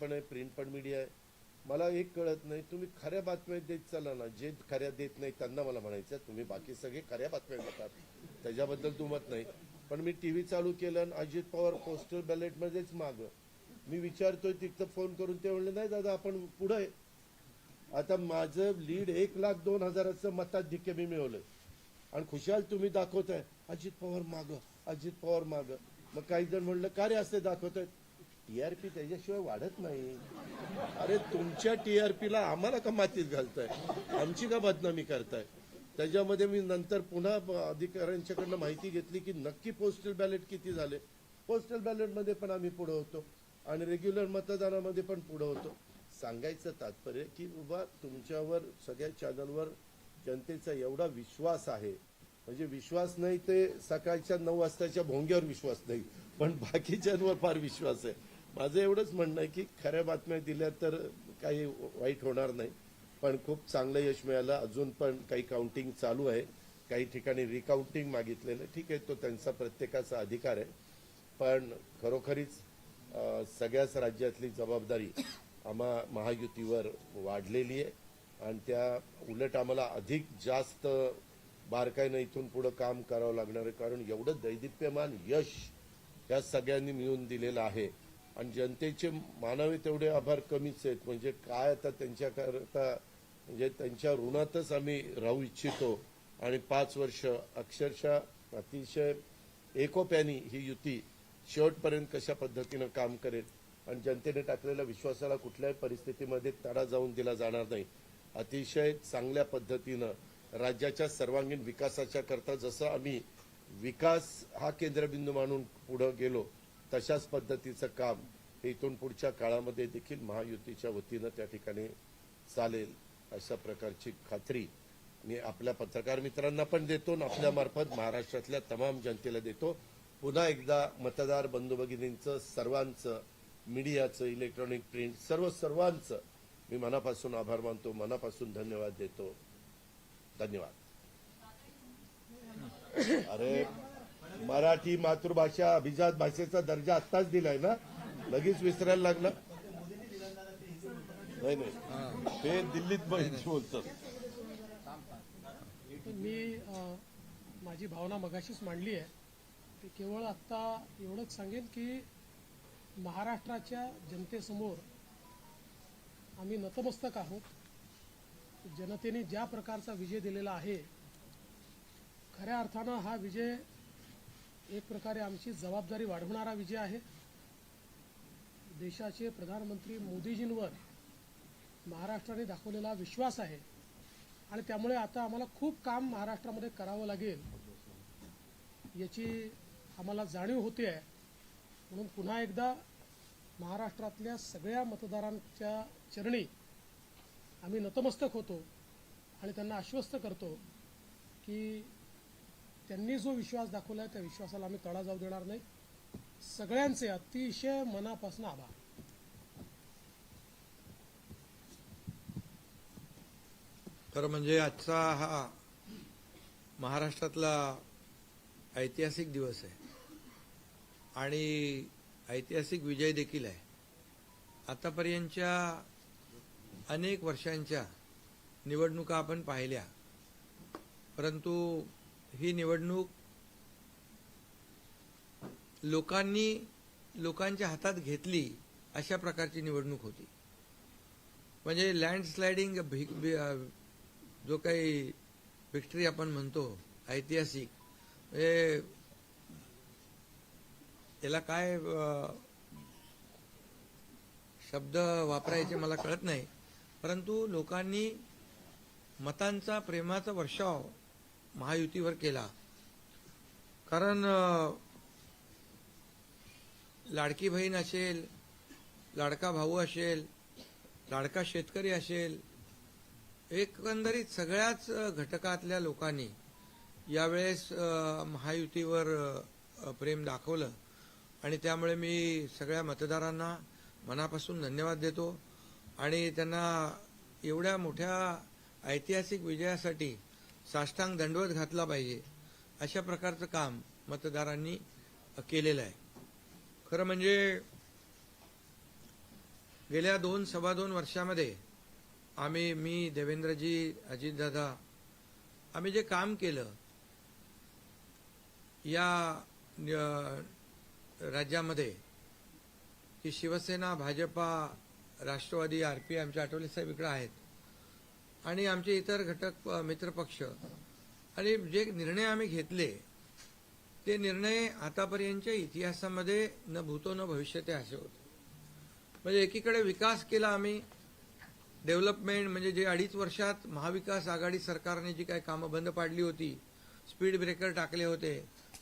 पण आहे प्रिंट पण मीडिया आहे. मला एक कळत नाही तुम्ही खऱ्या बातम्या देत चाला ना. जे खऱ्या देत नाही त्यांना मला म्हणायचं तुम्ही बाकी सगळे खऱ्या बातम्या देतात. त्याच्याबद्दल दुमत नाही. पण मी टीव्ही चालू केलं आणि अजित पवार पोस्टल बॅलेटमध्येच माग. मी विचारतोय तिथं फोन करून ते म्हणले नाही दादा आपण पुढे आता माझं लीड एक लाख दोन हजाराचं मताधिक्य मी मिळवलंय. आणि खुशाल तुम्ही दाखवताय अजित पवार माग अजित पवार माग. मग काही जण म्हणलं का रे असे दाखवतायत टीआरपी त्याच्याशिवाय वाढत नाही. अरे तुमच्या टीआरपीला आम्हाला का मातीत घालताय? आमची का बदनामी करताय? त्याच्यामध्ये मी नंतर पुन्हा अधिकाऱ्यांच्याकडनं माहिती घेतली की नक्की पोस्टल बॅलेट किती झाले. पोस्टल बॅलेटमध्ये पण आम्ही पुढे होतो आणि रेग्युलर मतदानामध्ये पण पुढे होतो. सांगायचं तात्पर्य की बाबा तुमच्यावर सगळ्या चॅनलवर जनतेचा एवढा विश्वास आहे. म्हणजे विश्वास नाही ते सकाळच्या नऊ वाजताच्या भोंग्यावर विश्वास नाही पण बाकीच्यांवर फार विश्वास आहे. माझं एवढंच म्हणणं आहे की खऱ्या बातम्या दिल्या तर काही वाईट होणार नाही. पण खूप चांगलं यश मिळालं. अजून पण काही काउंटिंग चालू आहे. काही ठिकाणी रिकाउंटिंग मागितलेलं आहे. ठीक आहे तो त्यांचा प्रत्येकाचा अधिकार आहे. पण खरोखरीच सगळ्याच राज्यातली जबाबदारी आम्हा महायुतीवर वाढलेली आहे. आणि त्या उलट आम्हाला अधिक जास्त बारकाईनं इथून पुढे काम करावं लागणार आहे. कारण एवढं दैदिप्यमान यश या सगळ्यांनी मिळून दिलेलं आहे. आणि जनतेचे मानावे तेवढे आभार कमीच आहेत. म्हणजे काय आता त्यांच्याकरता म्हणजे त्यांच्या ऋणातच आम्ही राहू इच्छितो. आणि पाच वर्ष अक्षरशः अतिशय एकोप्यानी ही युती शेवटपर्यंत कशा पद्धतीनं काम करेल? आणि जनतेने टाकलेल्या विश्वासाला कुठल्याही परिस्थितीमध्ये तडा जाऊन दिला जाणार नाही. अतिशय चांगल्या पद्धतीनं राज्याच्या सर्वांगीण विकासाच्या करता जसं आम्ही विकास हा केंद्रबिंदू मानून पुढं गेलो तशाच पद्धतीचं काम हे इथून पुढच्या काळामध्ये देखील महायुतीच्या वतीनं त्या ठिकाणी चालेल अशा प्रकारची खात्री मी आपल्या पत्रकार मित्रांना पण देतो आणि आपल्यामार्फत महाराष्ट्रातल्या तमाम जनतेला देतो. पुन्हा एकदा मतदार बंधू भगिनींचं सर्वांचं मीडियाचं इलेक्ट्रॉनिक प्रिंट सर्व सर्वांचं मी मनापासून आभार मानतो मनापासून धन्यवाद देतो. धन्यवाद. अरे मराठी मातृभाषा अभिजात भाषेचा दर्जा आत्ताच दिलाय ना? लगेच विसरायला लागला. नाही नाही. ते दिल्लीत बोलतात. मी माझी भावना मगाशीच मांडली आहे. केवळ आत्ता एवढंच सांगेन की महाराष्ट्राच्या जनतेसमोर आम्ही नतमस्तक आहोत. जनतेने ज्या प्रकारचा विजय दिलेला आहे खऱ्या अर्थानं हा विजय एक प्रकारे आमची जबाबदारी वाढवणारा विजय आहे. देशाचे प्रधानमंत्री मोदीजींवर महाराष्ट्राने दाखवलेला विश्वास आहे. आणि त्यामुळे आता आम्हाला खूप काम महाराष्ट्रामध्ये करावं लागेल याची आम्हाला जाणीव होते आहे. म्हणून पुन्हा एकदा महाराष्ट्रातल्या सगळ्या मतदारांच्या चरणी आम्ही नतमस्तक होतो आणि त्यांना आश्वस्त करतो की त्यांनी जो विश्वास दाखवला आहे त्या विश्वासाला आम्ही तळा जाऊ देणार नाही. सगळ्यांचे अतिशय मनापासून आभार. खरं म्हणजे आजचा हा महाराष्ट्रातला ऐतिहासिक दिवस आहे. आणि ऐतिहासिक विजय देखील आहे. आतापर्यंतच्या अनेक वर्षांच्या निवडणुका आपण पाहिल्या. परंतु ही निवडणूक लोकांनी लोकांच्या हातात घेतली अशा प्रकारची निवडणूक होती. म्हणजे लँडस्लायडिंग भिक जो काही विक्टरी आपण म्हणतो ऐतिहासिक म्हणजे याला काय शब्द वापरायचे मला कळत नाही. परंतु लोकांनी मतांचा प्रेमाचा वर्षाव महायुतीवर केला. कारण लाडकी बहीण असेल लाडका भाऊ असेल लाडका शेतकरी असेल एकंदरीत सगळ्याच घटकातल्या लोकांनी यावेळेस महायुतीवर प्रेम दाखवलं. आणि त्यामुळे मी सगळ्या मतदारांना मनापासून धन्यवाद देतो. आणि त्यांना एवढ्या मोठ्या ऐतिहासिक विजयासाठी साष्टांग दंडवत घातला पाहिजे. अशा प्रकारचं काम मतदारांनी केलेलं आहे. खरं म्हणजे गेल्या दोन सव्वा दोन वर्षामध्ये आम्ही मी देवेंद्रजी अजितदादा आम्ही जे काम केलं या राज्यामध्ये की शिवसेना भाजपा राष्ट्रवादी आर पी आमच्या आठवले साहेब इकडं आहेत. आणि आमचे इतर घटक मित्रपक्ष. आणि जे निर्णय आम्ही घेतले ते निर्णय आतापर्यंतच्या इतिहासामध्ये न भूतो न भविष्य ते असे होते. म्हणजे एकीकडे विकास केला आम्ही डेव्हलपमेंट म्हणजे जे अडीच वर्षात महाविकास आघाडी सरकारने जी काही कामं बंद पाडली होती स्पीड ब्रेकर टाकले होते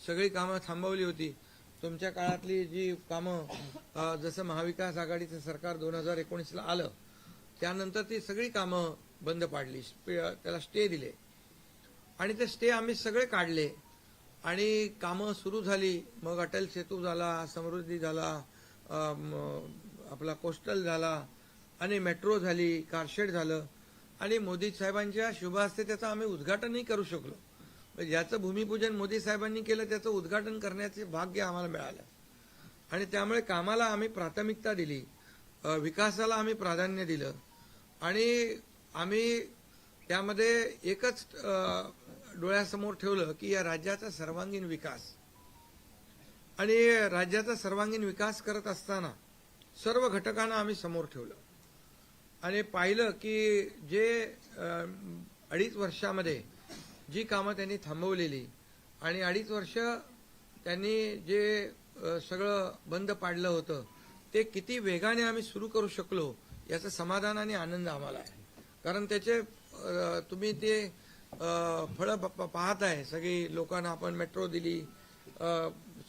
सगळी कामं थांबवली होती. तुमच्या काळातली जी कामं जसं महाविकास आघाडीचं सरकार दोन हजार एकोणीसला आलं त्यानंतर ती सगळी कामं बंद पाडली. त्याला स्टे दिले. आणि ते स्टे आम्ही सगळे काढले. आणि कामं सुरू झाली. मग अटल सेतू झाला समृद्धी झाला आपला कोस्टल झाला आणि मेट्रो झाली कारशेड झालं. आणि मोदी साहेबांच्या शुभ हस्ते त्याचं आम्ही उद्घाटनही करू शकलो. म्हणजे ज्याचं भूमिपूजन मोदी साहेबांनी केलं त्याचं उद्घाटन करण्याचे भाग्य आम्हाला मिळालं. आणि त्यामुळे कामाला आम्ही प्राथमिकता दिली. विकासाला आम्ही प्राधान्य दिलं. आणि आम्ही त्यामध्ये एकच डोळ्यासमोर ठेवलं की या राज्याचा सर्वांगीण विकास. आणि राज्याचा सर्वांगीण विकास करत असताना सर्व घटकांना आम्ही समोर ठेवलं. आणि पाहिलं की जे अडीच वर्षामध्ये जी कामं त्यांनी थांबवलेली आणि अडीच वर्ष त्यांनी जे सगळं बंद पाडलं होतं ते किती वेगाने आम्ही सुरू करू शकलो याचं समाधान आणि आनंद आम्हाला आहे. कारण त्याचे तुम्ही ते फळं प- प- पाहत आहे सगळी लोकांना आपण मेट्रो दिली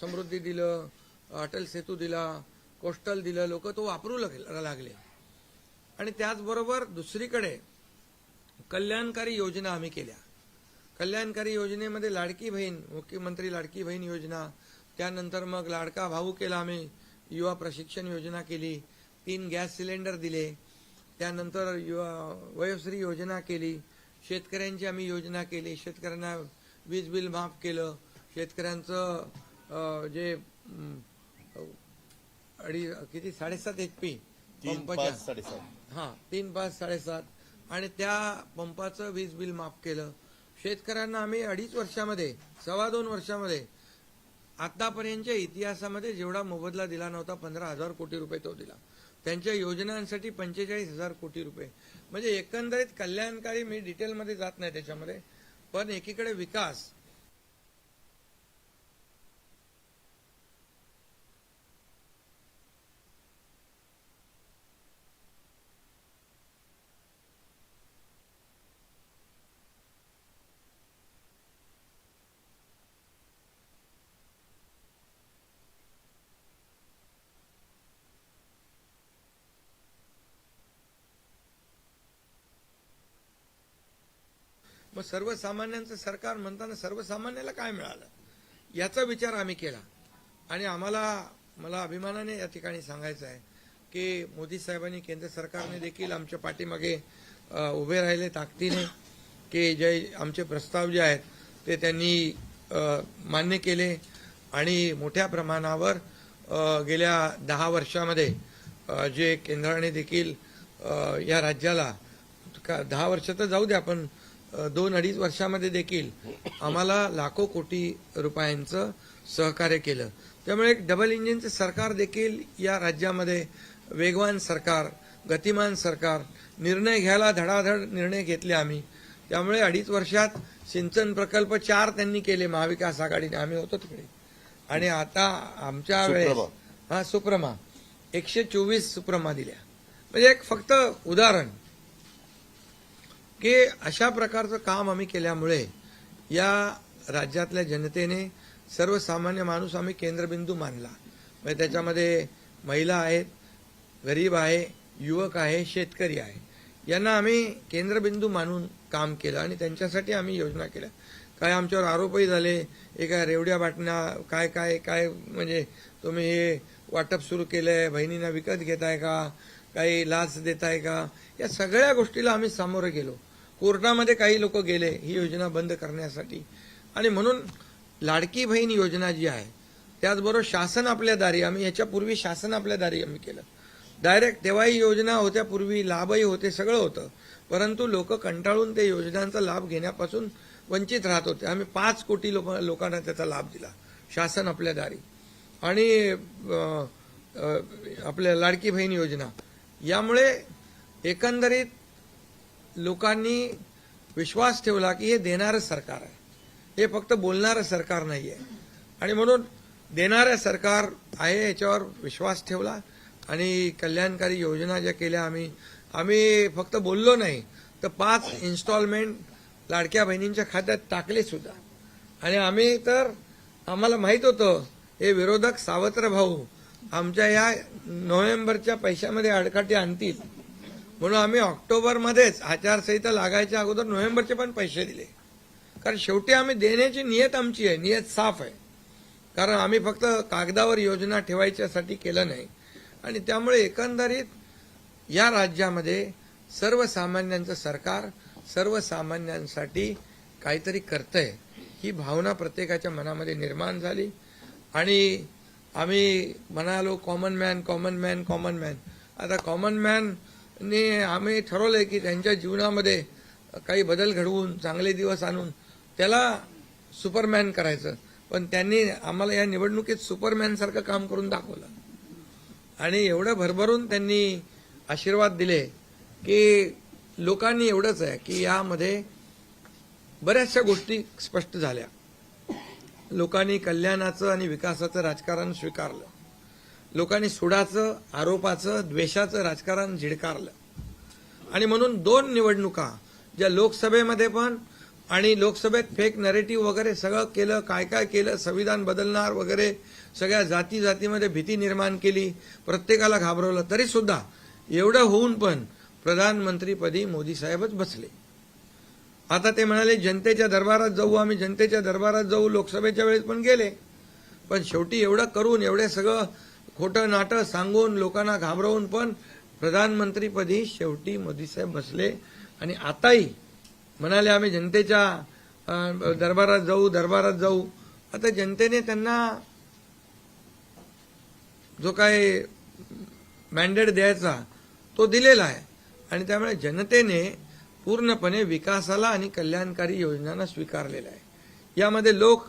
समृद्धी दिलं अटल सेतू दिला कोस्टल दिलं लोक तो वापरू लाग- लागले. आणि त्याचबरोबर दुसरीकडे कल्याणकारी योजना आम्ही केल्या. कल्याणकारी योजनेमध्ये लाडकी बहीण मुख्यमंत्री लाडकी बहीण योजना त्यानंतर मग लाडका भाऊ केला आम्ही युवा प्रशिक्षण योजना केली तीन गॅस सिलेंडर दिले त्यानंतर वयोश्री योजना केली. शेतकऱ्यांची आम्ही योजना केली. शेतकऱ्यांना वीज बिल माफ केलं. शेतकऱ्यांचं जे अडी किती? साडेसात एच पी तीन पाच साडेसात. हा तीन पाच साडेसात. आणि त्या पंपाचं वीज बिल माफ केलं. शेतकऱ्यांना आम्ही अडीच वर्षामध्ये सव्वा दोन वर्षामध्ये आतापर्यंतच्या इतिहासामध्ये जेवढा मोबदला दिला नव्हता पंधरा हजार कोटी रुपये तो दिला. त्यांच्या योजनांसाठी पंचेचाळीस हजार कोटी रुपये. म्हणजे एकंदरीत कल्याणकारी मी डिटेलमध्ये जात नाही त्याच्यामध्ये. पण एकीकडे विकास मग सर्वसामान्यांचं सरकार म्हणताना सर्वसामान्याला काय मिळालं? याचा विचार आम्ही केला. आणि आम्हाला मला अभिमानाने या ठिकाणी सांगायचं आहे की मोदी साहेबांनी केंद्र सरकारने देखील आमच्या पाठीमागे उभे राहिले ताकदीने की जे आमचे प्रस्ताव जे आहेत ते त्यांनी मान्य केले आणि मोठ्या प्रमाणावर गेल्या दहा वर्षामध्ये जे केंद्राने देखील या राज्याला का दहा वर्ष तर जाऊ द्या आपण दोन अडीच वर्षामध्ये देखील आम्हाला लाखो कोटी रुपयांचं सहकार्य केलं. त्यामुळे एक डबल इंजिनचं सरकार देखील या राज्यामध्ये वेगवान सरकार गतिमान सरकार निर्णय घ्यायला धडाधड निर्णय घेतले आम्ही. त्यामुळे अडीच वर्षात सिंचन प्रकल्प चार त्यांनी केले महाविकास आघाडीने. आम्ही होतो तिकडे. आणि आता आमच्या वेळेस. हा सुप्रमा. एकशे चोवीस सुप्रमा दिल्या. म्हणजे एक फक्त उदाहरण. की अशा प्रकारचं काम आम्ही केल्यामुळे या राज्यातल्या जनतेने सर्वसामान्य माणूस आम्ही केंद्रबिंदू मानला. म्हणजे त्याच्यामध्ये महिला आहेत गरीब आहे युवक आहे शेतकरी आहे. यांना आम्ही केंद्रबिंदू मानून काम केलं आणि त्यांच्यासाठी आम्ही योजना केल्या. काय आमच्यावर आरोपही झाले एका रेवड्या बाटण्या काय काय काय म्हणजे तुम्ही हे वाटप सुरू केलं आहे बहिणींना विकत घेताय का काही लाच देताय का या सगळ्या गोष्टीला आम्ही सामोरं गेलो. कोर्टामध्ये काही लोक गेले ही योजना बंद करण्यासाठी. आणि म्हणून लाडकी बहीण योजना जी आहे त्याचबरोबर शासन आपल्या दारी आम्ही याच्यापूर्वी शासन आपल्या दारी आम्ही केलं. डायरेक्ट तेव्हाही योजना होत्या पूर्वी लाभही होते सगळं होतं. परंतु लोक कंटाळून ते योजनांचा लाभ घेण्यापासून वंचित राहत होते. आम्ही पाच कोटी लोक लोकांना त्याचा लाभ दिला शासन आपल्या दारी. आणि आपल्या लाडकी बहीण योजना. यामुळे एकंदरीत लोकांनी विश्वास ठेवला की हे देणारं सरकार आहे. हे फक्त बोलणारं सरकार नाही आहे आणि म्हणून देणारं सरकार आहे याच्यावर विश्वास ठेवला आणि कल्याणकारी योजना ज्या केल्या आम्ही आम्ही फक्त बोललो नाही तर पाच इन्स्टॉलमेंट लाडक्या बहिणींच्या खात्यात टाकले सुद्धा. आणि आम्ही तर आम्हाला माहीत होतं हे विरोधक सावत्र भाऊ आमच्या या नोव्हेंबरच्या पैशामध्ये अडकाटी आणतील. म्हणून आम्ही ऑक्टोबरमध्येच आचारसंहिता लागायच्या अगोदर नोव्हेंबरचे पण पैसे दिले. कारण शेवटी आम्ही देण्याची नियत आमची आहे नियत साफ आहे. कारण आम्ही फक्त कागदावर योजना ठेवायच्यासाठी केलं नाही. आणि त्यामुळे एकंदरीत या राज्यामध्ये सर्वसामान्यांचं सरकार सर्वसामान्यांसाठी काहीतरी करतंय ही भावना प्रत्येकाच्या मनामध्ये निर्माण झाली. आणि आम्ही म्हणालो common man common man common man आता कॉमन मॅन मॅनने आम्ही ठरवलंय की त्यांच्या जीवनामध्ये काही बदल घडवून चांगले दिवस आणून त्याला सुपरमॅन करायचं. पण त्यांनी आम्हाला या निवडणुकीत सुपरमॅन सारखं काम करून दाखवलं. आणि एवढं भरभरून त्यांनी आशीर्वाद दिले की लोकांनी एवढंच आहे की यामध्ये बऱ्याचशा गोष्टी स्पष्ट झाल्या. लोकांनी कल्याणाचं आणि विकासाचं राजकारण स्वीकारलं. लोकांनी सुडाचं आरोपाचं द्वेषाचं राजकारण झिडकारलं. आणि म्हणून दोन निवडणुका ज्या लोकसभेमध्ये पण आणि लोकसभेत फेक नरेटिव्ह वगैरे सगळं केलं काय काय केलं संविधान बदलणार वगैरे सगळ्या जाती जातीमध्ये भीती निर्माण केली प्रत्येकाला घाबरवलं तरीसुद्धा एवढं होऊन पण प्रधानमंत्रीपदी मोदी साहेबच बसले. आता ते म्हणाले जनतेच्या दरबारात जाऊ आम्ही जनतेच्या दरबारात जाऊ लोकसभेच्या वेळेस पण गेले. पण शेवटी एवढं करून एवढे सगळं खोटं नाटं सांगून लोकांना घाबरवून पण प्रधानमंत्रीपदी शेवटी मोदी साहेब बसले. आणि आताही म्हणाले आम्ही जनतेच्या दरबारात जाऊ दरबारात जाऊ. आता जनतेने त्यांना जो काय मॅन्डेट द्यायचा तो दिलेला आहे. आणि त्यामुळे जनतेने पूर्णपणे विकासाला आणि कल्याणकारी योजनांना स्वीकारलेला आहे. यामध्ये लोक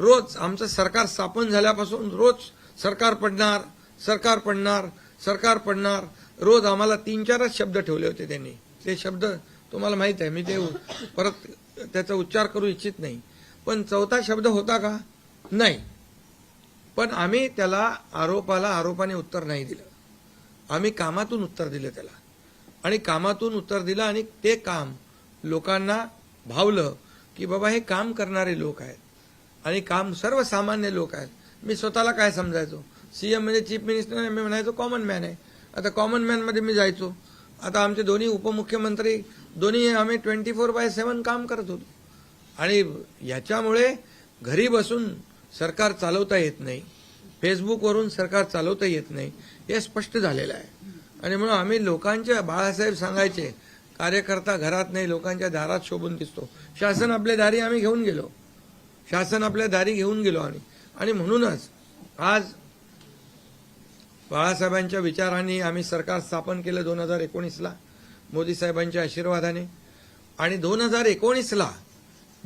रोज आमचं सरकार स्थापन झाल्यापासून रोज सरकार पडणार सरकार पडणार सरकार पडणार. रोज आम्हाला तीन चारच शब्द ठेवले होते त्यांनी. ते शब्द तुम्हाला माहीत आहे मी ते परत त्याचा उच्चार करू इच्छित नाही. पण चौथा शब्द होता का? नाही. पण आम्ही त्याला आरोपाला आरोपाने उत्तर नाही दिलं. आम्ही कामातून उत्तर दिलं त्याला. आणि कामातून उत्तर दिलं आणि ते काम लोकांना भावलं की बाबा हे काम करणारे लोक आहेत. आणि काम सर्वसामान्य लोक आहेत. मी स्वतःला काय समजायचो? सीएम म्हणजे चीफ मिनिस्टर मी म्हणायचो कॉमन मॅन आहे. आता कॉमन मॅनमध्ये मी जायचो. आता आमचे दोन्ही उपमुख्यमंत्री दोन्ही आम्ही ट्वेंटी फोर बाय सेवन काम करत होतो. आणि याच्यामुळे घरी बसून सरकार चालवता येत नाही. फेसबुकवरून सरकार चालवता येत नाही. हे स्पष्ट झालेलं आहे. आणि म्हणून आम्ही लोकांच्या बाळासाहेब सांगायचे कार्यकर्ता घरात नाही लोकांच्या दारात शोभून दिसतो. शासन आपल्या दारी आम्ही घेऊन गेलो. शासन आपल्या दारी घेऊन गेलो आम्ही. आणि म्हणूनच आज बाळासाहेबांच्या विचारांनी आम्ही सरकार स्थापन केलं दोन हजार एकोणीसला मोदी साहेबांच्या आशीर्वादाने. आणि दोन हजार एकोणीसला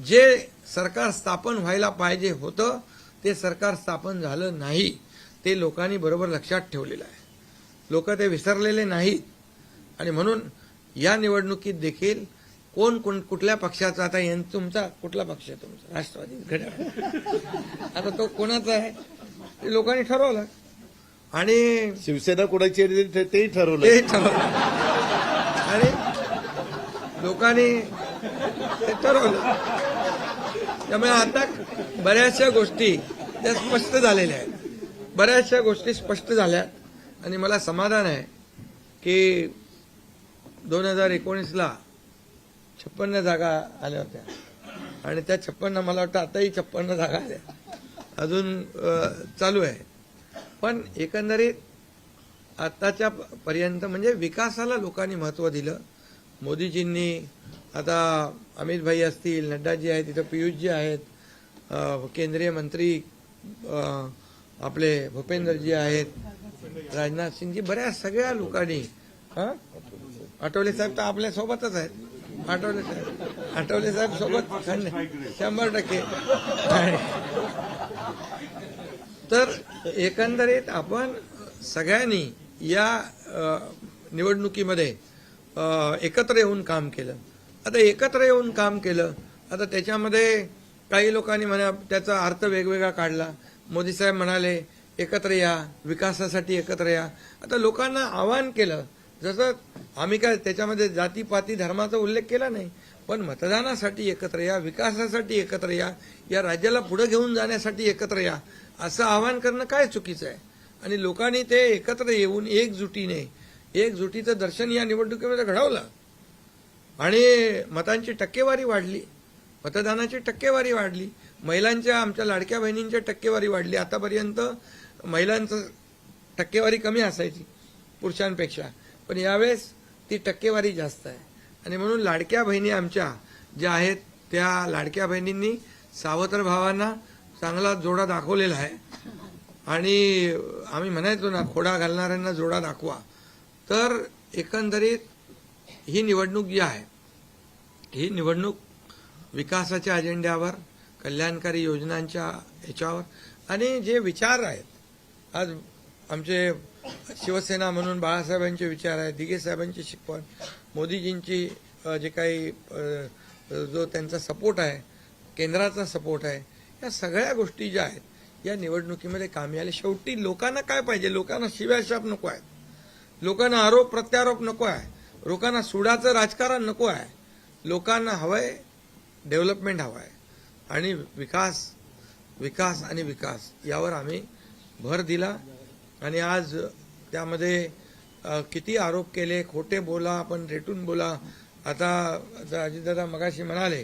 जे सरकार स्थापन व्हायला पाहिजे होतं ते सरकार स्थापन झालं नाही ते लोकांनी बरोबर लक्षात ठेवलेलं आहे. लोक ते विसरलेले नाहीत. आणि म्हणून या निवडणुकीत देखील कोण कोण कुठल्या पक्षाचा? आता यां- तुमचा कुठला पक्ष आहे तुमचा? राष्ट्रवादी घड्याळ. आता तो कोणाचा आहे? ते लोकांनी ठरवलं. आणि शिवसेना कोणाची आहे तेही ठरवलं. ते ठरवलं. आणि लोकांनी ते ठरवलं. त्यामुळे आता बऱ्याचशा गोष्टी त्या स्पष्ट झालेल्या आहेत. बऱ्याचशा गोष्टी स्पष्ट झाल्यात आणि मला समाधान आहे की दोन हजार एकोणीसला छप्पन्न जागा आल्या होत्या. आणि त्या छप्पन्न मला वाटतं आताही छप्पन्न जागा आल्या. अजून चालू आहे. पण एकंदरीत आताच्या पर्यंत म्हणजे विकासाला लोकांनी महत्त्व दिलं. मोदीजींनी आता अमित भाई असतील नड्डाजी आहेत तिथं पियुषजी आहेत केंद्रीय मंत्री आपले भूपेंद्रजी आहेत राजनाथ सिंगजी बऱ्याच सगळ्या लोकांनी आठवले साहेब तर आपल्यासोबतच आहेत. आठवले साहेब. आठवले साहेब सोबत. शंभर टक्के. तर एकंदरीत आपण सगळ्यांनी या निवडणुकीमध्ये एकत्र येऊन काम केलं. आता एकत्र येऊन काम केलं आता त्याच्यामध्ये काही लोकांनी म्हणा त्याचा अर्थ वेगवेगळा काढला. मोदी साहेब म्हणाले एकत्र या विकासासाठी एकत्र या. आता लोकांना आवाहन केलं जसं आम्ही काय त्याच्यामध्ये जातीपाती धर्माचा उल्लेख केला नाही पण मतदानासाठी एकत्र या विकासासाठी एकत्र या या राज्याला पुढे घेऊन जाण्यासाठी एकत्र या असं आवाहन करणं काय चुकीचं आहे? आणि लोकांनी ते एकत्र येऊन एकजुटीने एकजुटीचं दर्शन या निवडणुकीमध्ये घडवलं. आणि मतांची टक्केवारी वाढली मतदानाची टक्केवारी वाढली महिलांच्या आमच्या लाडक्या बहिणींच्या टक्केवारी वाढली. आतापर्यंत महिलांचं टक्केवारी कमी असायची पुरुषांपेक्षा. पण यावेळेस ती टक्केवारी जास्त आहे. आणि म्हणून लाडक्या बहिणी आमच्या ज्या आहेत त्या लाडक्या बहिणींनी सावत्र भावांना चांगला जोडा दाखवलेला आहे. आणि आम्ही म्हणायचो ना खोडा घालणाऱ्यांना जोडा दाखवा. तर एकंदरीत ही निवडणूक जी आहे ही निवडणूक विकासाच्या अजेंड्यावर कल्याणकारी योजनांच्या ह्याच्यावर आणि जे विचार आहेत आज आमचे शिवसेना म्हणून बाळासाहेबांचे विचार आहेत दिघे साहेबांची शिकवण मोदीजींची जे काही जो त्यांचा सपोर्ट आहे केंद्राचा सपोर्ट आहे या सगळ्या गोष्टी ज्या आहेत या निवडणुकीमध्ये कामी आल्या शेवटी लोकांना काय पाहिजे? लोकांना शिव्याशाप नको आहेत लोकांना आरोप प्रत्यारोप नको आहे. लोकांना सुडाचं राजकारण नको आहे. लोकांना हवंय डेव्हलपमेंट हवं आहे आणि विकास विकास आणि विकास यावर आम्ही भर दिला. आणि आज त्यामध्ये किती आरोप केले खोटे बोला आपण रेटून बोला. आता अजितदादा मगाशी म्हणाले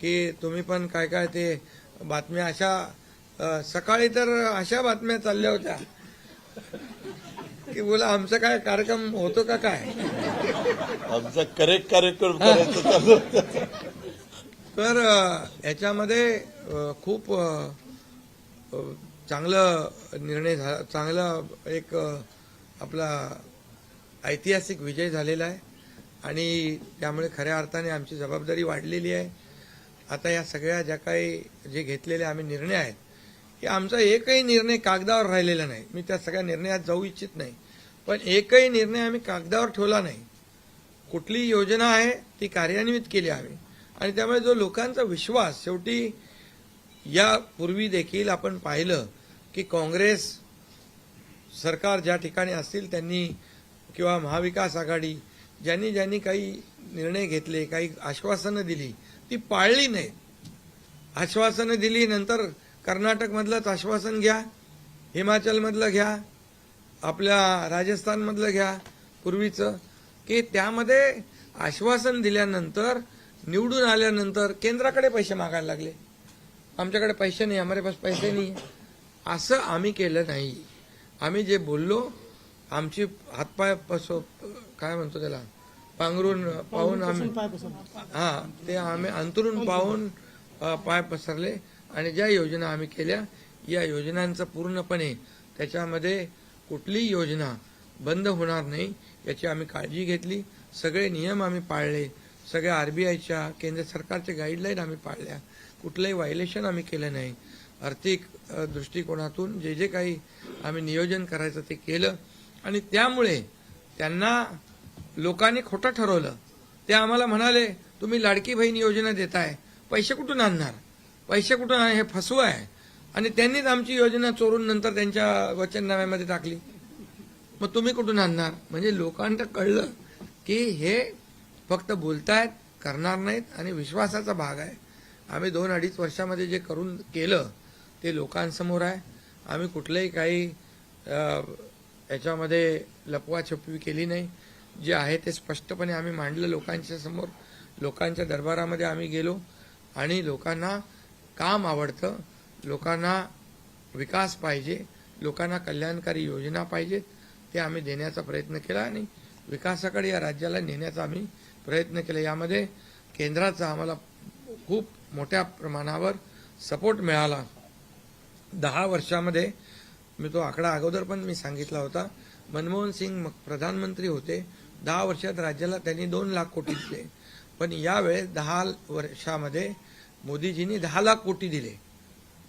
की तुम्ही पण काय काय ते बातम्या अशा सकाळी तर अशा बातम्या चालल्या होत्या. की बोला आमचा काय कार्यक्रम होतो का काय? आमचा करेक्ट कार्यक्रम. तर याच्यामध्ये खूप चांगलं निर्णय झाला चांगला एक आपला ऐतिहासिक विजय झालेला आहे. आणि त्यामुळे खऱ्या अर्थाने आमची जबाबदारी वाढलेली आहे. आता या सगळ्या ज्या काही जे घेतलेले आम्ही निर्णय आहेत की आमचा एकही निर्णय कागदावर राहिलेला नाही. मी त्या सगळ्या निर्णयात जाऊ इच्छित नाही. पण एकही निर्णय आम्ही कागदावर ठेवला नाही. कुठली योजना आहे ती कार्यान्वित केली आम्ही. आणि त्यामुळे जो लोकांचा विश्वास शेवटी यापूर्वी देखील आपण पाहिलं की काँग्रेस सरकार ज्या ठिकाणी असतील त्यांनी किंवा महाविकास आघाडी ज्यांनी ज्यांनी काही निर्णय घेतले काही आश्वासनं दिली ती पाळली नाहीत. आश्वासनं दिली नंतर कर्नाटकमधलंच आश्वासन घ्या हिमाचलमधलं घ्या आपल्या राजस्थानमधलं घ्या पूर्वीचं की त्यामध्ये आश्वासन दिल्यानंतर निवडून आल्यानंतर केंद्राकडे पैसे मागायला लागले. आमच्याकडे पैसे नाही हमारे पास पैसे नाही. असं आम्ही केलं नाही. आम्ही जे बोललो आमची हातपाय पसो काय म्हणतो त्याला? पांघरून पाहून आम्ही. हा ते आम्ही अंतरून पाहून पाय पसरले. आणि ज्या योजना आम्ही केल्या या योजनांचं पूर्णपणे त्याच्यामध्ये कुठलीही योजना बंद होणार नाही याची आम्ही काळजी घेतली. सगळे नियम आम्ही पाळले. सगळ्या आरबीआयच्या केंद्र सरकारच्या गाईडलाईन आम्ही पाळल्या. कुठलंही व्हायलेशन आम्ही केलं नाही. आर्थिक दृष्टिकोनातून जे जे काही आम्ही नियोजन करायचं ते केलं. आणि त्यामुळे त्यांना लोकांनी खोटं ठरवलं. ते आम्हाला म्हणाले तुम्ही लाडकी बहीण योजना देताय पैसे कुठून आणणार? पैसे कुठून हे फसवू आहे. आणि त्यांनीच आमची योजना चोरून नंतर त्यांच्या वचननाम्यामध्ये टाकली. मग तुम्ही कुठून आणणार? म्हणजे लोकांना कळलं की हे फक्त बोलतायत करणार नाहीत आणि विश्वासाचा भाग आहे. आम्ही दोन अडीच वर्षामध्ये जे करून केलं ते लोकांसमोर आहे. आम्ही कुठलंही काही याच्यामध्ये लपवाछपवी केली नाही. जे आहे ते स्पष्टपणे आम्ही मांडलं लोकांच्या समोर. लोकांच्या दरबारामध्ये आम्ही गेलो आणि लोकांना काम आवडतं. लोकांना विकास पाहिजे. लोकांना कल्याणकारी योजना पाहिजेत ते आम्ही देण्याचा प्रयत्न केला आणि विकासाकडे या राज्याला नेण्याचा आम्ही प्रयत्न केला. यामध्ये केंद्राचा आम्हाला खूप मोठ्या प्रमाणावर सपोर्ट मिळाला. दहा वर्षामध्ये मी तो आकडा अगोदर पण मी सांगितला होता. मनमोहन सिंग मग प्रधानमंत्री होते. दहा वर्षात राज्याला त्यांनी दोन लाख कोटी दिले. पण यावेळेस दहा वर्षामध्ये मोदीजींनी दहा लाख कोटी दिले.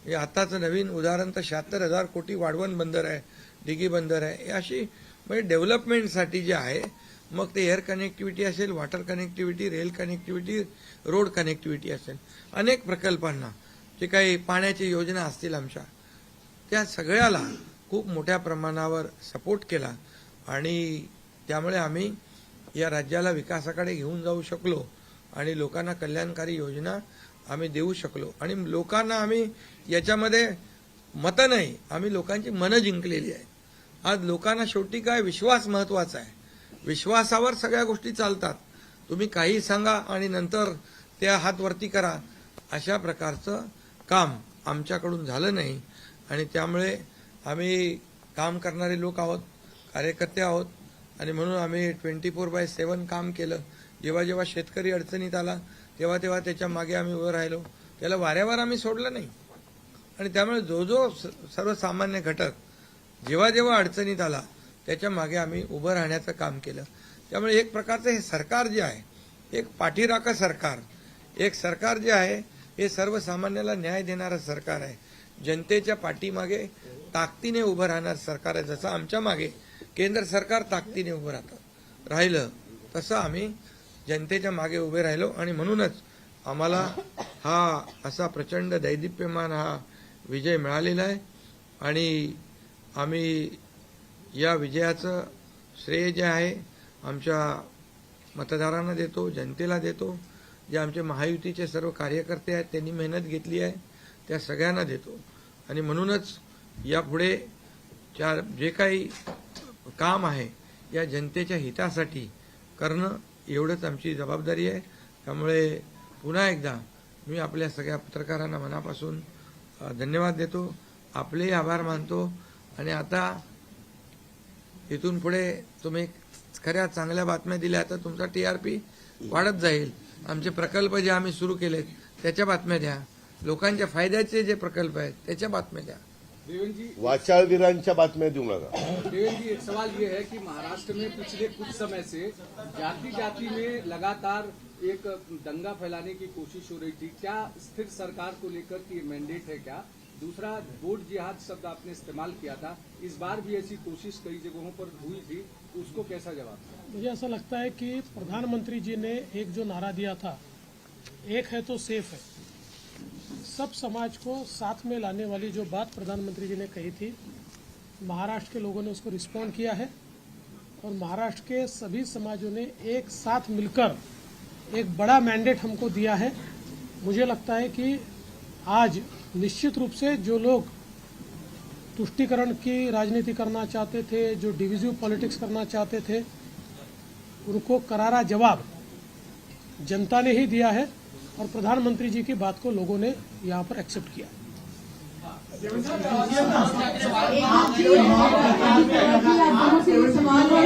हे आताचं नवीन उदाहरण तर शहात्तर हजार कोटी वाढवण बंदर आहे डिगी बंदर आहे. हे अशी म्हणजे डेव्हलपमेंटसाठी जे आहे मग ते एअर कनेक्टिव्हिटी असेल water connectivity rail connectivity road connectivity असेल. अनेक प्रकल्पांना जे काही पाण्याची योजना असतील आमच्या त्या सगळ्याला खूप मोठ्या प्रमाणावर सपोर्ट केला आणि त्यामुळे आम्ही या राज्याला विकासाकडे घेऊन जाऊ शकलो आणि लोकांना कल्याणकारी योजना आम्ही देऊ शकलो. आणि लोकांना आम्ही याच्यामध्ये मतं नाही आम्ही लोकांची मनं जिंकलेली आहेत आज लोकांना शेवटी काय विश्वास महत्त्वाचा आहे? विश्वासावर सगळ्या गोष्टी चालतात. तुम्ही काही सांगा आणि नंतर त्या हातवरती करा. अशा प्रकारचं काम आमच्याकडून झालं नाही. आणि त्यामुळे आम्ही काम करणारे लोक आहोत कार्यकर्ते आहोत. आणि म्हणून आम्ही ट्वेंटी फोर बाय सेवन काम केलं. जेव्हा जेव्हा शेतकरी अडचणीत आला तेव्हा तेव्हा त्याच्यामागे आम्ही उभं राहिलो. त्याला वाऱ्यावर आम्ही सोडलं नाही. आणि त्यामुळे जो जो स- सर्वसामान्य घटक जेव्हा जेव्हा अडचणीत आला त्याच्यामागे आम्ही उभं राहण्याचं काम केलं. त्यामुळे एक प्रकारचं हे सरकार जे आहे एक पाठीराखा सरकार एक सरकार जे आहे हे सर्वसामान्याला न्याय देणारं सरकार आहे. जनतेच्या पाठीमागे ताकदीने उभं राहणार सरकार आहे जसं आमच्या मागे केंद्र सरकार ताकदीने उभं राहतं. राहिलं तसं आम्ही जनतेच्या मागे उभे राहिलो आणि म्हणूनच आम्हाला हा असा प्रचंड दैदिप्यमान हा विजय मिळालेला आहे. आणि आम्ही या विजयाचं श्रेय जे आहे आमच्या मतदारांना देतो जनतेला देतो. जे आमचे महायुतीचे सर्व कार्यकर्ते आहेत त्यांनी मेहनत घेतली आहे त्या सगळ्यांना देतो. आणि म्हणूनच यापुढे चार जे काही काम आहे या जनतेच्या हितासाठी करणं एवढंच आमची जबाबदारी आहे. त्यामुळे पुन्हा एकदा मी आपल्या सगळ्या पत्रकारांना मनापासून धन्यवाद देतो. आपलेही आभार मानतो. आणि आता इथून पुढे तुम्ही खऱ्या चांगल्या बातम्या दिल्या तर तुमचा टी आर पी वाढत जाईल. आमचे प्रकल्प जे आम्ही सुरू केलेत त्याच्या बातम्या द्या. लोकांच्या फायद्याचे जे प्रकल्प आहेत त्याच्या बातम्या द्या. देवेंद्र जी वाचाळवीरांच्या बातम्या देऊ नका. देवेंद्र जी एक सवाल ये है कि महाराष्ट्र में पिछले कुछ समय से जाति जाति में लगातार एक दंगा फैलाने की कोशिश हो रही थी। क्या स्थिर सरकार को लेकर की मैंडेट है क्या? दूसरा वोट जिहाद शब्द आपने इस्तेमाल किया था। इस बार भी ऐसी कोशिश कई जगहों पर हुई थी। उसको कैसा जवाब मुझे ऐसा लगता है कि प्रधानमंत्री जी ने एक जो नारा दिया था, एक है तो सेफ़ है। सब समाज को साथ में लाने वाली जो बात प्रधानमंत्री जी ने कही थी, महाराष्ट्र के लोगों ने उसको रिस्पॉन्ड किया है और महाराष्ट्र के सभी समाजों ने एक साथ मिलकर एक बड़ा मैंडेट हमको दिया है। मुझे लगता है कि आज निश्चित रूप से जो लोग तुष्टीकरण की राजनीति करना चाहते थे जो डिविजिव पॉलिटिक्स करना चाहते थे उनको करारा जवाब जनता ने ही दिया है और प्रधानमंत्री जी की बात को लोगों ने यहाँ पर एक्सेप्ट किया। आप दोनों से ये सवाल है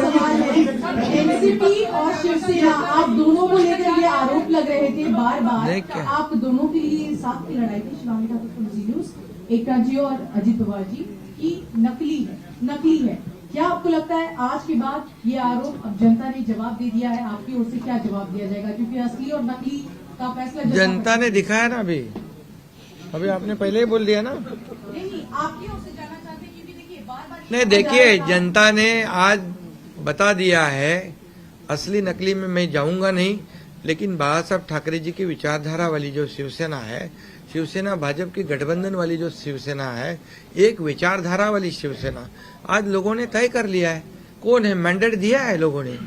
सवाल है। एनसीपी और शिवसेना आप दोनों को लेकर ये आरोप लग रहे थे बार बार आप दोनों के लिए साथ की लड़ाई थी शिवानी ठाकुर जी न्यूज़। एकता जी और अजित पवार जी की नकली है नकली है। क्या आपको लगता है आज के बाद ये आरोप अब जनता ने जवाब दे दिया है? आपकी ओर से क्या जवाब दिया जाएगा? क्योंकि असली और नकली का फैसला जनता ने दिखाया ना अभी। अभी आपने पहले ही बोल दिया ना। नहीं आपकी ओर से जाना चाहते हैं क्योंकि देखिए बार बार नहीं देखिए जनता ने आज बता दिया है असली नकली में मैं जाऊँगा नहीं लेकिन बाला साहब ठाकरे जी की विचारधारा वाली जो शिवसेना है शिवसेना, भाजपा की गठबंधन वाली जो शिवसेना है, एक विचारधारा वाली शिवसेना, आज लोगों ने तय कर लिया है। कौन है? मैंडेट दिया है लोगों ने।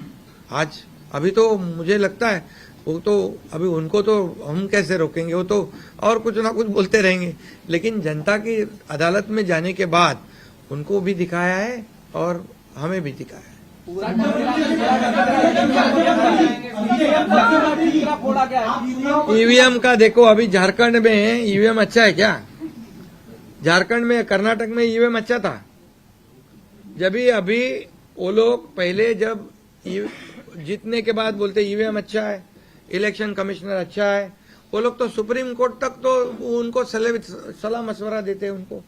आज अभी तो मुझे लगता है, वो तो अभी उनको तो हम कैसे रोकेंगे? वो तो और कुछ ना कुछ बोलते रहेंगे। लेकिन जनता की अदालत में जाने के बाद उनको भी दिखाया है और हमें भी दिखाया है। ईवीएम का देखो, अभी झारखंड में ईवीएम अच्छा है क्या? झारखंड में, कर्नाटक में ईवीएम अच्छा था? जब अभी वो लोग पहले जब जीतने के बाद बोलते ईवीएम अच्छा है, इलेक्शन कमिश्नर अच्छा है, वो लोग तो सुप्रीम कोर्ट तक तो उनको सलाह मशवरा देते हैं उनको।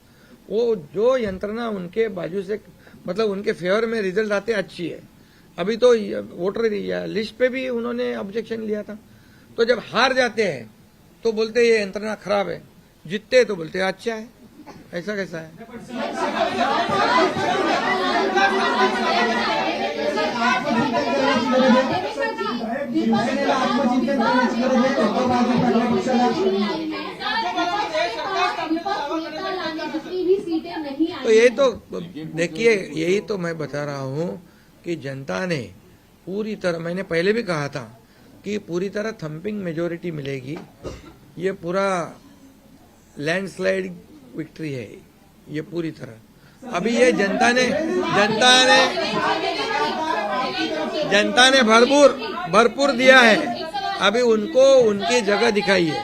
वो जो यंत्रणा उनके बाजू से मतलब उनके फेवर में रिज़ल्ट आते अच्छी है अभी तो वोटर लिस्ट पे भी उन्होंने ऑब्जेक्शन लिया था तो जब हार जाते हैं तो बोलते ये यंत्रणा खराब है जीतते हैं तो बोलते हैं अच्छा है ऐसा कैसा है तो यही तो देखिए यही तो मैं बता रहा हूँ कि जनता ने पूरी तरह मैंने पहले भी कहा था कि पूरी तरह थंपिंग मेजोरिटी मिलेगी। ये पूरा लैंडस्लाइड विक्ट्री है ये पूरी तरह। अभी ये जनता ने जनता ने जनता ने भरपूर भरपूर दिया है। अभी उनको उनकी जगह दिखाई है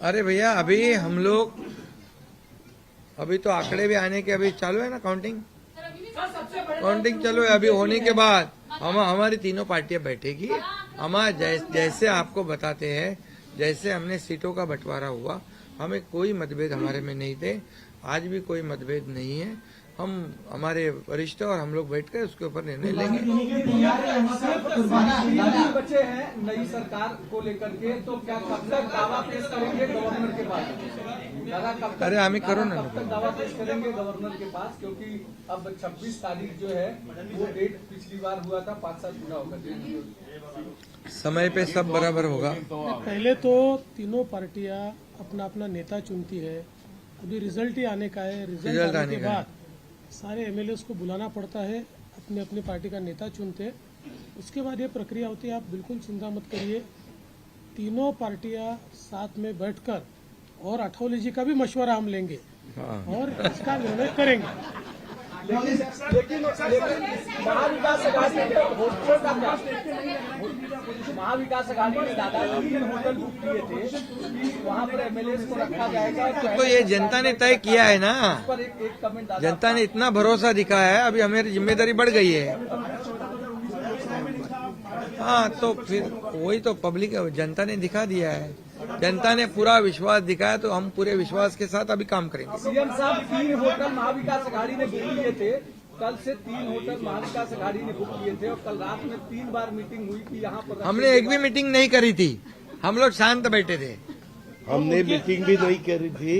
अरे भैया अभी हम लोग अभी तो आंकड़े भी आने के अभी चालू है ना काउंटिंग काउंटिंग चालू है अभी होने के बाद। हम हमारी तीनों पार्टियाँ बैठेगी। हम जैस, जैसे आपको बताते हैं जैसे हमने सीटों का बंटवारा हुआ हमें कोई मतभेद हमारे में नहीं थे। आज भी कोई मतभेद नहीं है। हम हमारे वरिष्ठ और हम लोग बैठकर उसके ऊपर निर्णय लेंगे। तैयार है हैं नई सरकार को लेकर के तो क्या कब तक दावा पेश करेंगे गवर्नर के पास? अरे हमें करो ना कब तक दावा पेश करेंगे गवर्नर के पास? क्योंकि अब 26 तारीख जो है वो डेट पिछली बार हुआ था पाँच साल पूरा होगा समय पे सब बराबर होगा। पहले तो तीनों पार्टियाँ अपना अपना नेता चुनती है। अभी रिज़ल्ट ही आने का है रिज़ल्ट रिज़ल्ट आने आने के। बाद सारे एमएलए को बुलाना पड़ता है अपने अपने पार्टी का नेता चुनते हैं। उसके बाद ये प्रक्रिया होती है आप बिल्कुल चिंता मत करिए तीनों पार्टियाँ साथ में बैठकर और अठौली जी का भी मशवरा हम लेंगे हाँ और इसका निर्णय करेंगे लेकिन महाविकास अघाड़ी के होटलों का महाविकास अघाड़ी ने दादा तीन होटल बुक किए थे। वहाँ पर एमएलए को रखा जाएगा। तो ये जनता ने तय किया है ना? जनता ने इतना भरोसा दिखाया है अभी हमारी ज़िम्मेदारी बढ़ गई है। हाँ तो फिर वही तो पब्लिक जनता ने दिखा दिया है। जनता ने पूरा विश्वास दिखाया तो हम पूरे विश्वास के साथ अभी काम करेंगे। सीएम साहब तीन होटल महाविकास अघाड़ी ने बुक किए थे। कल से तीन होटल महाविकास अघाड़ी ने बुक किए थे और कल रात में तीन बार मीटिंग हुई थी यहाँ पर हमने एक भी मीटिंग नहीं करी थी। हम लोग शांत बैठे थे। हमने मीटिंग भी नहीं करी थी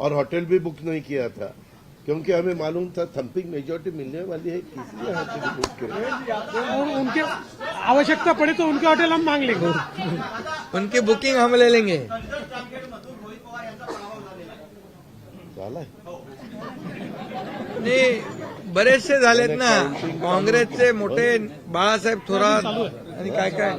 और होटल भी बुक नहीं किया था। क्योंकि हमें मालूम था थंपिंग मेजोरिटी मिलने वाली है इसलिए होटल बुक करें। और उनके आवश्यकता पड़े तो उनके होटल हम मांग लेंगे। उनकी बुकिंग हम ले लेंगे। नाही बरेचसे झालेत ना। काँग्रेसचे मोठे बाळासाहेब थोरात आणि काय काय?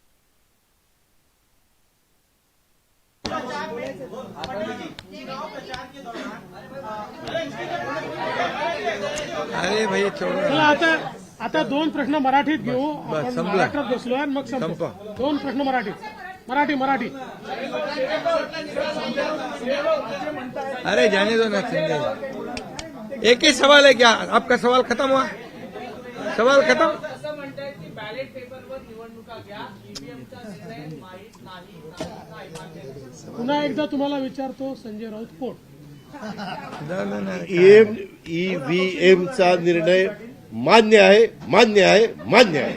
अरे भाई चला आता आता दोन प्रश्न मराठीत घेऊ. आपण संपला. महाराष्ट्रात बसलोय आणि मग संपू. संपा. दोन प्रश्न मराठीत. मराठी मराठी. अरे जाने दो ना संजय एक ही सवाल है क्या? आपका सवाल खत्म हुआ? सवाल खत्म? पुन्हा एकदा तुम्हाला विचारतो संजय राऊत कोण? न- न- ईएम ईव्हीएमचा निर्णय मान्य आहे मान्य आहे मान्य आहे.